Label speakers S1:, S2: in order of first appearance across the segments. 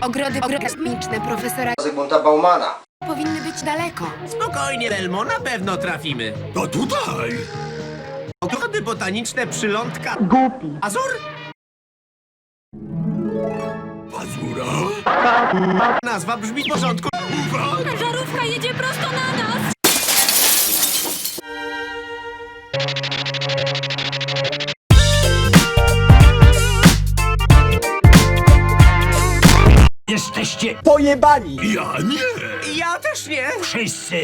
S1: Ogrody kosmiczne profesora
S2: Zygmunta Baumana.
S1: powinny być daleko.
S3: Spokojnie, Elmo, na pewno trafimy.
S4: To tutaj!
S3: Ogrody botaniczne przylądka. Głupi. Azur?
S4: Pazura?
S3: Nazwa brzmi w porządku.
S5: Żarówka jedzie prosto na nas!
S6: Jesteście
S4: Ja nie!
S3: Ja też nie.
S6: wszyscy!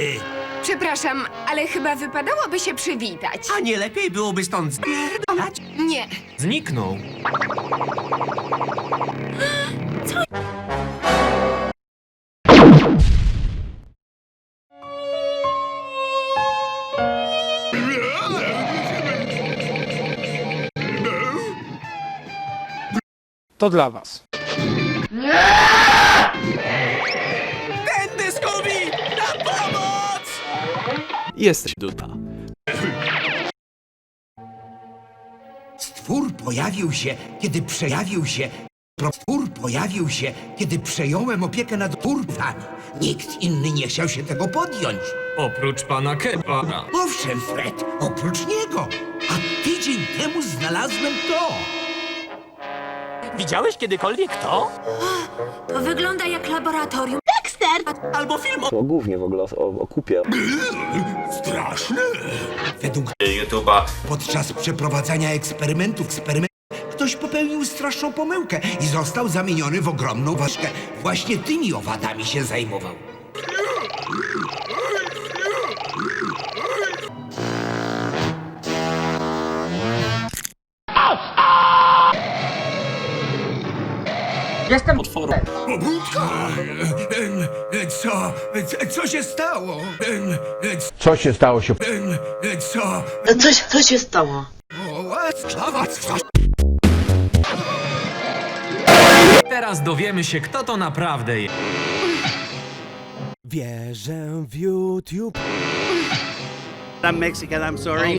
S1: Przepraszam, ale chyba wypadałoby się przywitać.
S3: A nie lepiej byłoby stąd zpierdalać?
S1: Nie.
S3: Zniknął.
S7: To dla was.
S3: Tędy,
S7: Jesteś duta.
S6: Stwór pojawił się, kiedy przejawił się. Pro- Stwór pojawił się, kiedy przejąłem opiekę nad twórcami. Nikt inny nie chciał się tego podjąć.
S8: Oprócz pana Kepara.
S6: Owszem, Fred, oprócz niego. A tydzień temu znalazłem to.
S8: Widziałeś kiedykolwiek to?
S5: To wygląda jak laboratorium.
S3: Albo film o...
S9: Głównie w ogóle o, o kupie.
S4: Straszne!
S6: Według
S8: YouTube'a.
S6: podczas przeprowadzania eksperymentów eksperyment ktoś popełnił straszną pomyłkę i został zamieniony w ogromną ważkę. Właśnie tymi owadami się zajmował.
S4: Pobudka! E, e, Co? Co, co się stało?
S10: Co się stało się?
S4: e, Co?
S11: Coś, co się stało?
S4: O, a,
S8: Teraz dowiemy się, kto to naprawdę jest.
S7: Wierzę w YouTube.
S12: I'm Mexican, I'm sorry.